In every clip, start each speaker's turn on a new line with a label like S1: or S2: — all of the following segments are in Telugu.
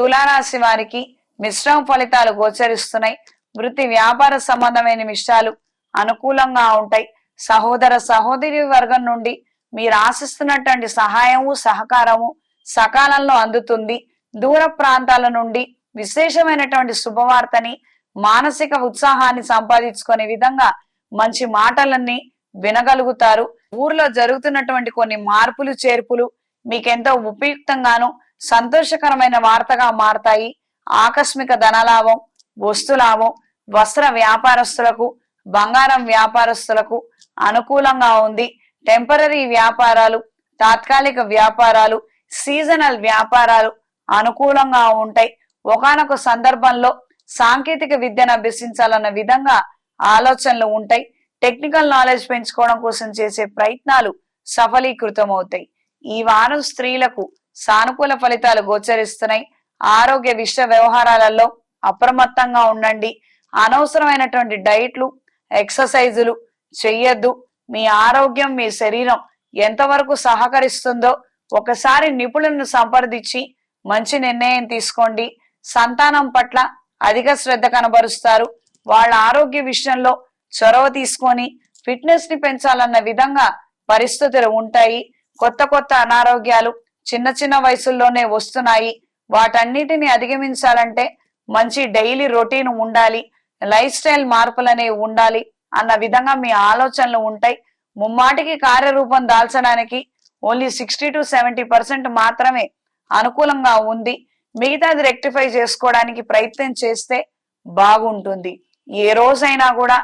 S1: తులారాశి వారికి మిశ్రమ ఫలితాలు గోచరిస్తున్నాయి. వృత్తి వ్యాపార సంబంధమైన మిశ్రాలు అనుకూలంగా ఉంటాయి. సహోదర సహోదరి వర్గం నుండి మీరు ఆశిస్తున్నటువంటి సహాయము సహకారము సకాలంలో అందుతుంది. దూర ప్రాంతాల నుండి విశేషమైనటువంటి శుభవార్తని మానసిక ఉత్సాహాన్ని సంపాదించుకునే విధంగా మంచి మాటలన్నీ వినగలుగుతారు. ఊర్లో జరుగుతున్నటువంటి కొన్ని మార్పులు చేర్పులు మీకెంతో ఉపయుక్తంగాను సంతోషకరమైన వార్తగా మారతాయి. ఆకస్మిక ధనలాభం వస్తులాభం వస్త్ర వ్యాపారస్తులకు బంగారం వ్యాపారస్తులకు అనుకూలంగా ఉంది. టెంపరీ వ్యాపారాలు తాత్కాలిక వ్యాపారాలు సీజనల్ వ్యాపారాలు అనుకూలంగా ఉంటాయి. ఒకానొక సందర్భంలో సాంకేతిక విద్యను అభ్యసించాలన్న విధంగా ఆలోచనలు ఉంటాయి. టెక్నికల్ నాలెడ్జ్ పెంచుకోవడం కోసం చేసే ప్రయత్నాలు సఫలీకృతం అవుతాయి ఈ వారం స్త్రీలకు సానుకూల ఫలితాలు గోచరిస్తున్నాయి. ఆరోగ్య విషయ వ్యవహారాలలో అప్రమత్తంగా ఉండండి. అనవసరమైనటువంటి డైట్లు ఎక్సర్సైజులు చెయ్యొద్దు. మీ ఆరోగ్యం మీ శరీరం ఎంతవరకు సహకరిస్తుందో ఒకసారి నిపుణులను సంప్రదించి మంచి నిర్ణయం తీసుకోండి. సంతానం పట్ల అధిక శ్రద్ధ కనబరుస్తారు. వాళ్ళ ఆరోగ్య విషయంలో చొరవ తీసుకొని ఫిట్నెస్ని పెంచాలన్న విధంగా పరిస్థితులు ఉంటాయి. కొత్త కొత్త అనారోగ్యాలు చిన్న చిన్న వయసుల్లోనే వస్తున్నాయి. వాటన్నిటిని అధిగమించాలంటే మంచి డైలీ రొటీన్ ఉండాలి. లైఫ్ స్టైల్ మార్పులు అనేవి ఉండాలి అన్న విధంగా మీ ఆలోచనలు ఉంటాయి. ముమ్మాటికి కార్యరూపం దాల్చడానికి only sixty to seventy percent మాత్రమే అనుకూలంగా ఉంది. మిగతాది రెక్టిఫై చేసుకోవడానికి ప్రయత్నం చేస్తే బాగుంటుంది. ఏ రోజైనా కూడా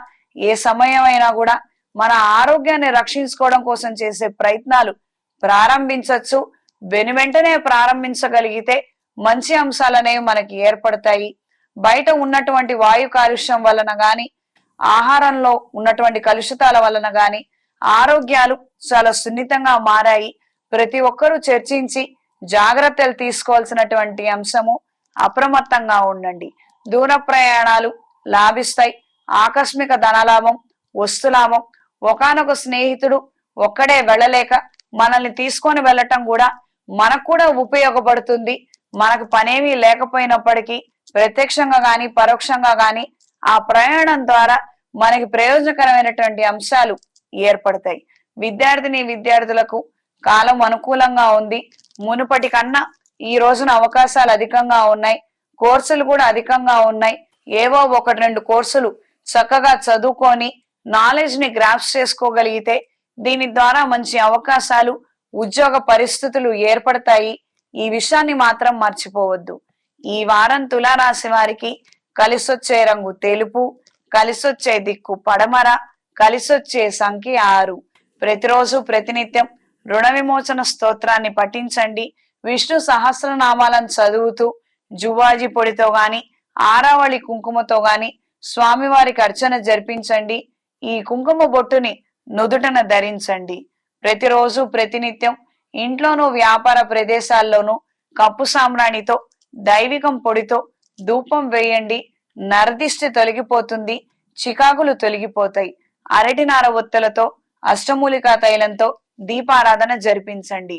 S1: ఏ సమయం అయినా కూడా మన ఆరోగ్యాన్ని రక్షించుకోవడం కోసం చేసే ప్రయత్నాలు ప్రారంభించవచ్చు వెను వెంటనే ప్రారంభించగలిగితే మంచి అంశాలనేవి మనకి ఏర్పడతాయి. బయట ఉన్నటువంటి వాయు కాలుష్యం వలన గాని ఆహారంలో ఉన్నటువంటి కలుషితాల వలన గాని ఆరోగ్యాలు చాలా సున్నితంగా మారాయి. ప్రతి ఒక్కరూ చర్చించి జాగ్రత్తలు తీసుకోవాల్సినటువంటి అంశము అప్రమత్తంగా ఉండండి. దూర ప్రయాణాలు లాభిస్తాయి. ఆకస్మిక ధనలాభం వస్తులాభం ఒకానొక స్నేహితుడు ఒక్కడే వెళ్ళలేక మనల్ని తీసుకొని వెళ్ళటం కూడా మనకు కూడా ఉపయోగపడుతుంది. మనకు పనేమీ లేకపోయినప్పటికీ ప్రత్యక్షంగా గాని పరోక్షంగా గాని ఆ ప్రయాణం ద్వారా మనకి ప్రయోజనకరమైనటువంటి అంశాలు ఏర్పడతాయి. విద్యార్థిని విద్యార్థులకు కాలం అనుకూలంగా ఉంది. మునుపటి కన్నా ఈ రోజున అవకాశాలు అధికంగా ఉన్నాయి. కోర్సులు కూడా అధికంగా ఉన్నాయి. ఏవో ఒకటి రెండు కోర్సులు చక్కగా చదువుకొని నాలెడ్జ్ని గ్రాప్స్ చేసుకోగలిగితే దీని ద్వారా మంచి అవకాశాలు ఉద్యోగ పరిస్థితులు ఏర్పడతాయి. ఈ విషయాన్ని మాత్రం మర్చిపోవద్దు. ఈ వారం తులారాశి వారికి కలిసొచ్చే రంగు తెలుపు కలిసొచ్చే దిక్కు పడమర కలిసొచ్చే సంఖ్య ఆరు. ప్రతిరోజు ప్రతినిత్యం రుణ విమోచన స్తోత్రాన్ని పఠించండి. విష్ణు సహస్రనామాలను చదువుతూ జువాజీ పొడితో గాని ఆరావళి కుంకుమతో గాని స్వామివారికి అర్చన జరిపించండి. ఈ కుంకుమ బొట్టుని నుదుటన ధరించండి. ప్రతిరోజు ప్రతినిత్యం ఇంట్లోనూ వ్యాపార ప్రదేశాల్లోనూ కప్పు సామ్రాణితో దైవికం పొడితో ధూపం వేయండి. నరదిష్టి తొలగిపోతుంది. చికాకులు తొలగిపోతాయి. అరటినార ఒత్తులతో అష్టమూలికా తైలంతో దీపారాధన జరిపించండి.